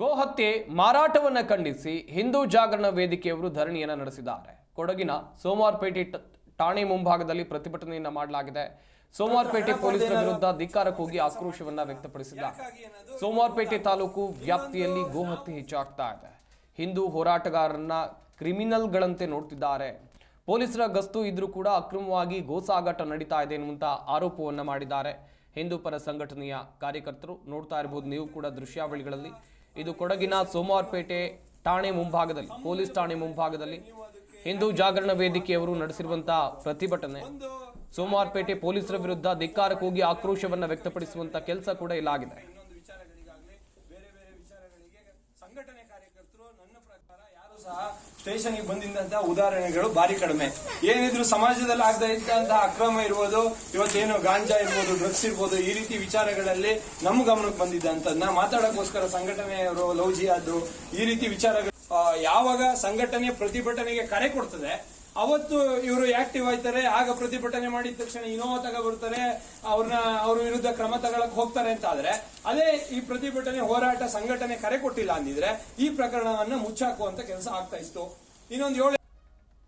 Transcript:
ಗೋಹತ್ಯೆ ಮಾರಾಟವನ್ನು ಖಂಡಿಸಿ ಹಿಂದೂ ಜಾಗರಣ ವೇದಿಕೆಯವರು ಧರಣಿಯನ್ನು ನಡೆಸಿದ್ದಾರೆ. ಕೊಡಗಿನ ಸೋಮವಾರಪೇಟೆ ಠಾಣೆ ಮುಂಭಾಗದಲ್ಲಿ ಪ್ರತಿಭಟನೆಯನ್ನು ಮಾಡಲಾಗಿದೆ. ಸೋಮವಾರಪೇಟೆ ಪೊಲೀಸರ ವಿರುದ್ಧ ಧಿಕ್ಕಾರ ಕೂಗಿ ಆಕ್ರೋಶವನ್ನ ವ್ಯಕ್ತಪಡಿಸಿದ್ದಾರೆ. ಸೋಮವಾರಪೇಟೆ ತಾಲೂಕು ವ್ಯಾಪ್ತಿಯಲ್ಲಿ ಗೋಹತ್ಯೆ ಹೆಚ್ಚಾಗ್ತಾ ಇದೆ. ಹಿಂದೂ ಹೋರಾಟಗಾರರನ್ನ ಕ್ರಿಮಿನಲ್ಗಳಂತೆ ನೋಡ್ತಿದ್ದಾರೆ. ಪೊಲೀಸರ ಗಸ್ತು ಇದ್ರೂ ಕೂಡ ಅಕ್ರಮವಾಗಿ ಗೋಸಾಗಾಟ ನಡೀತಾ ಇದೆ ಎನ್ನುವಂತ ಆರೋಪವನ್ನು ಮಾಡಿದ್ದಾರೆ. ಹಿಂದೂ ಪರ ಸಂಘಟನೆಯ ಕಾರ್ಯಕರ್ತರು ನೋಡ್ತಾ ಇರಬಹುದು ನೀವು ಕೂಡ ದೃಶ್ಯಾವಳಿಗಳಲ್ಲಿ ಇದು ಕೊಡಗಿನ ಸೋಮವಾರಪೇಟೆ ಠಾಣೆ ಮುಂಭಾಗದಲ್ಲಿ, ಪೊಲೀಸ್ ಠಾಣೆ ಮುಂಭಾಗದಲ್ಲಿ ಹಿಂದೂ ಜಾಗರಣ ವೇದಿಕೆಯವರು ನಡೆಸಿರುವಂತಹ ಪ್ರತಿಭಟನೆ. ಸೋಮವಾರಪೇಟೆ ಪೊಲೀಸರ ವಿರುದ್ಧ ಧಿಕ್ಕಾರ ಕೂಗಿ ಆಕ್ರೋಶವನ್ನು ವ್ಯಕ್ತಪಡಿಸುವಂತ ಕೆಲಸ ಕೂಡ ಇಲ್ಲಾಗಿದೆ. ಸ್ಟೇಷನ್ಗೆ ಬಂದಿದ್ದಂತಹ ಉದಾಹರಣೆಗಳು ಭಾರಿ ಕಡಿಮೆ. ಏನಿದ್ರು ಸಮಾಜದಲ್ಲಿ ಆಗ್ತಾ ಇದ್ದಂತಹ ಅಕ್ರಮ ಇರ್ಬೋದು, ಇವತ್ತೇನು ಗಾಂಜಾ ಇರ್ಬೋದು ಡ್ರಗ್ಸ್ ಇರ್ಬೋದು, ಈ ರೀತಿ ವಿಚಾರಗಳಲ್ಲಿ ನಮ್ಮ ಗಮನಕ್ಕೆ ಬಂದಿದ್ದಂತದ್ನ ಮಾತಾಡೋಕ್ಕೋಸ್ಕರ ಸಂಘಟನೆಯವರು ಲೌಜಿ ಆದ್ರು ಈ ರೀತಿ ವಿಚಾರಗಳು ಯಾವಾಗ ಸಂಘಟನೆ ಪ್ರತಿಭಟನೆಗೆ ಕರೆ ಕೊಡ್ತದೆ ಅವತ್ತು ಇವರು ಆಕ್ಟಿವ್ ಆಯ್ತಾರೆ, ಆಗ ಪ್ರತಿಭಟನೆ ಮಾಡಿದ ತಕ್ಷಣ ಇನೋವಾ ತಗ ಬರ್ತಾರೆ ಅವ್ರನ್ನ ಅವ್ರ ವಿರುದ್ಧ ಕ್ರಮ ತಗೊಳಕ್ ಹೋಗ್ತಾರೆ ಅಂತ ಆದ್ರೆ ಅದೇ ಈ ಪ್ರತಿಭಟನೆ ಹೋರಾಟ ಸಂಘಟನೆ ಕರೆ ಕೊಟ್ಟಿಲ್ಲ ಅಂದಿದ್ರೆ ಈ ಪ್ರಕರಣವನ್ನ ಮುಚ್ಚಾಕುವಂತ ಕೆಲಸ ಆಗ್ತಾ ಇತ್ತು. ಇನ್ನೊಂದು ಏಳು